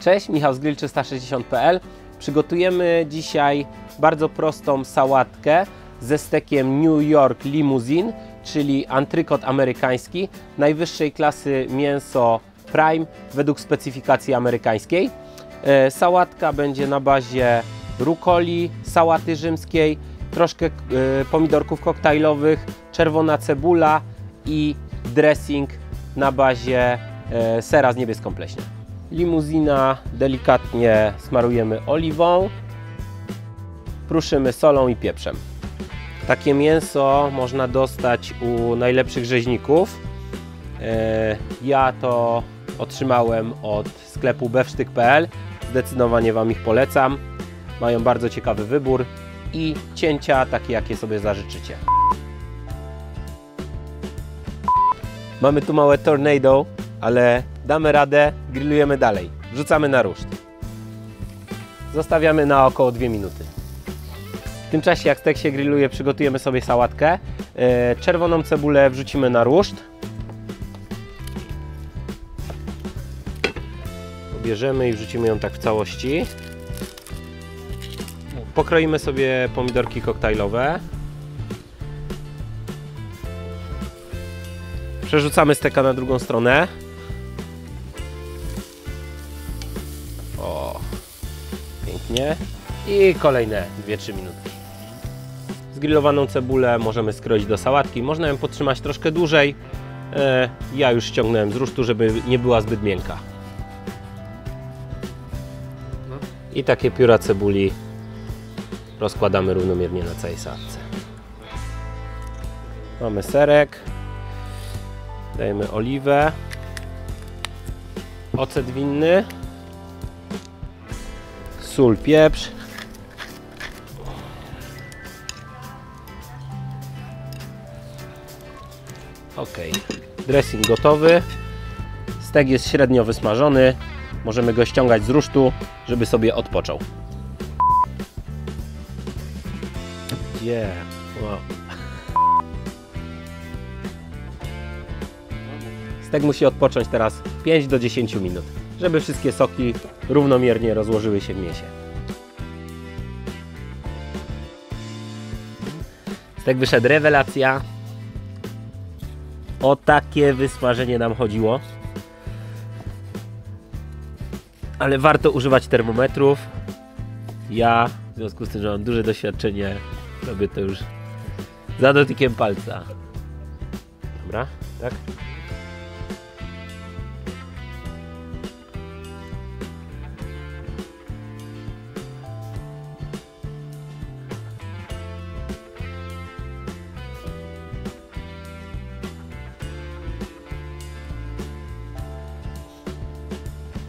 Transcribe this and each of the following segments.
Cześć, Michał z grill360.pl. Przygotujemy dzisiaj bardzo prostą sałatkę ze stekiem New York Limousine, czyli antrykot amerykański, najwyższej klasy mięso prime według specyfikacji amerykańskiej. E, Sałatka będzie na bazie rukoli, sałaty rzymskiej, troszkę e, pomidorków koktajlowych, czerwona cebula i dressing na bazie e, sera z niebieską pleśnią. Limuzina delikatnie smarujemy oliwą, pruszymy solą i pieprzem. Takie mięso można dostać u najlepszych rzeźników. E, Ja to otrzymałem od sklepu bewsztyk.pl. Zdecydowanie Wam ich polecam. Mają bardzo ciekawy wybór i cięcia takie, jakie sobie zażyczycie. Mamy tu małe tornado, ale damy radę, grillujemy dalej. Wrzucamy na ruszt. Zostawiamy na około 2 minuty. Tym czasie, jak stek się grilluje, przygotujemy sobie sałatkę. E, Czerwoną cebulę wrzucimy na ruszt. Bierzemy i wrzucimy ją tak w całości. Pokroimy sobie pomidorki koktajlowe. Przerzucamy steka na drugą stronę. O, pięknie. I kolejne 2-3 minutki. Zgrillowaną cebulę możemy skroić do sałatki. Można ją podtrzymać troszkę dłużej. E, Ja już ściągnąłem z rusztu, żeby nie była zbyt miękka. I takie pióra cebuli rozkładamy równomiernie na całej sałatce. Mamy serek. Dajemy oliwę. Ocet winny. Sól, pieprz. Ok. Dressing gotowy. Stek jest średnio wysmażony. Możemy go ściągać z rusztu, żeby sobie odpoczął. Yeah. Wow. Stek musi odpocząć teraz 5 do 10 minut, żeby wszystkie soki równomiernie rozłożyły się w mięsie. Stek wyszedł rewelacja. O takie wysmażenie nam chodziło. Ale warto używać termometrów. Ja, w związku z tym, że mam duże doświadczenie, robię to już za dotykiem palca. Dobra, tak?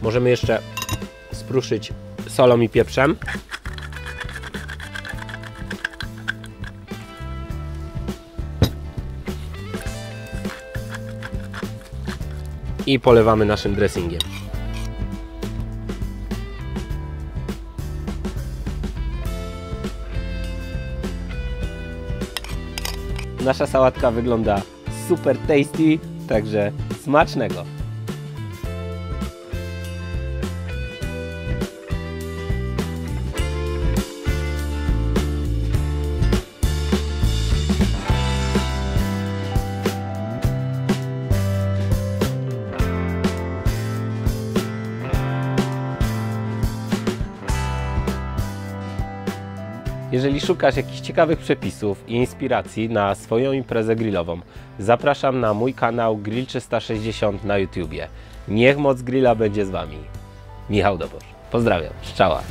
Możemy jeszcze spruszyć solą i pieprzem. I polewamy naszym dressingiem. Nasza sałatka wygląda super tasty, także smacznego. Jeżeli szukasz jakichś ciekawych przepisów i inspiracji na swoją imprezę grillową, zapraszam na mój kanał Grill 360 na YouTubie. Niech moc grilla będzie z Wami. Michał Dobosz. Pozdrawiam. Szczała.